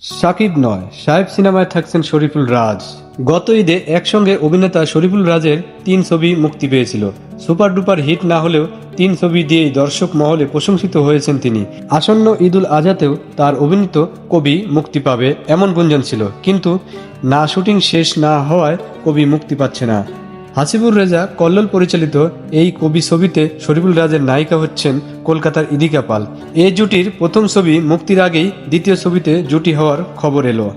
সাকিব নয়, সাহেব সিনেমায় থাকছেন শরীফুল রাজ। গত ঈদে একসঙ্গে অভিনেতা শরীফুল রাজের তিন ছবি মুক্তি পেয়েছিল। সুপার ডুপার হিট না হলেও তিন ছবি দিয়েই দর্শক মহলে প্রশংসিত হয়েছেন তিনি। আসন্ন ঈদুল আজহাতেও তার অভিনীত কবি মুক্তি পাবে এমন গুঞ্জন ছিল। কিন্তু না শুটিং শেষ না হওয়ায় কবি মুক্তি পাচ্ছে না। হাসিবুর রেজা কল্লোল পরিচালিত এই কবি ছবিতে শরীফুল রাজের নায়িকা হচ্ছেন কলকাতার ইদিকা পাল। এ জুটির প্রথম ছবি মুক্তির আগেই দ্বিতীয় ছবিতে জুটি হওয়ার খবর এলো।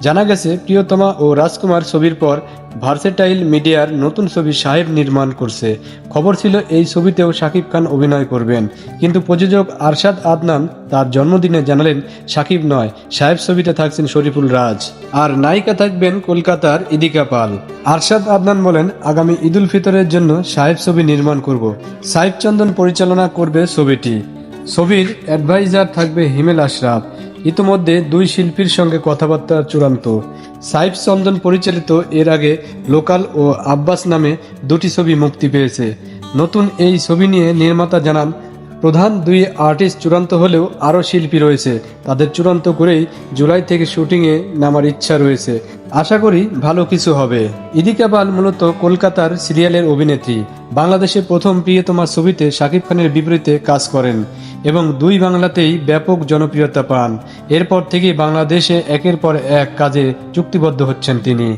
জানা গেছে, প্রিয়তমা ও রাজকুমার ছবির পর ভার্সেটাইল মিডিয়ার নতুন ছবি সাহেব নির্মাণ করছে। খবর ছিল, এই ছবিতেও শাকিব খান অভিনয় করবেন। কিন্তু প্রযোজক আরশাদ আদনান তার জন্মদিনে জানালেন, শাকিব নয় সাহেব ছবিতে থাকছেন শরীফুল রাজ। আর নায়িকা থাকবেন কলকাতার ইদিকা পাল। আরশাদ আদনান বলেন, আগামী ঈদুল ফিতরের জন্য সাহেব ছবি নির্মাণ করব। সাহেব চন্দন পরিচালনা করবে ছবিটি। ছবির অ্যাডভাইজার থাকবে হিমেল আশরাফ। ইতিমধ্যে দুই শিল্পীর সঙ্গে কথাবার্তা চূড়ান্ত। সাইফ চন্দন পরিচালিত এর আগে লোকাল ও আব্বাস নামে দুটি ছবি মুক্তি পেয়েছে। নতুন এই ছবি নিয়ে নির্মাতা জানান, প্রধান দুই আর্টিস্ট চূড়ান্ত হলেও আরও শিল্পী রয়েছে। তাদের চূড়ান্ত করেই জুলাই থেকে শুটিংয়ে নামার ইচ্ছা রয়েছে। আশা করি ভালো কিছু হবে। ইদিকা পাল মূলত কলকাতার সিরিয়ালের অভিনেত্রী। বাংলাদেশে প্রথম প্রিয়তমা ছবিতে শাকিব খানের বিপরীতে কাজ করেন। এবং দুই বাংলাতেই ব্যাপক জনপ্রিয়তা পান। এরপর থেকে বাংলাদেশে একের পর এক কাজে চুক্তিবদ্ধ হচ্ছেন তিনি।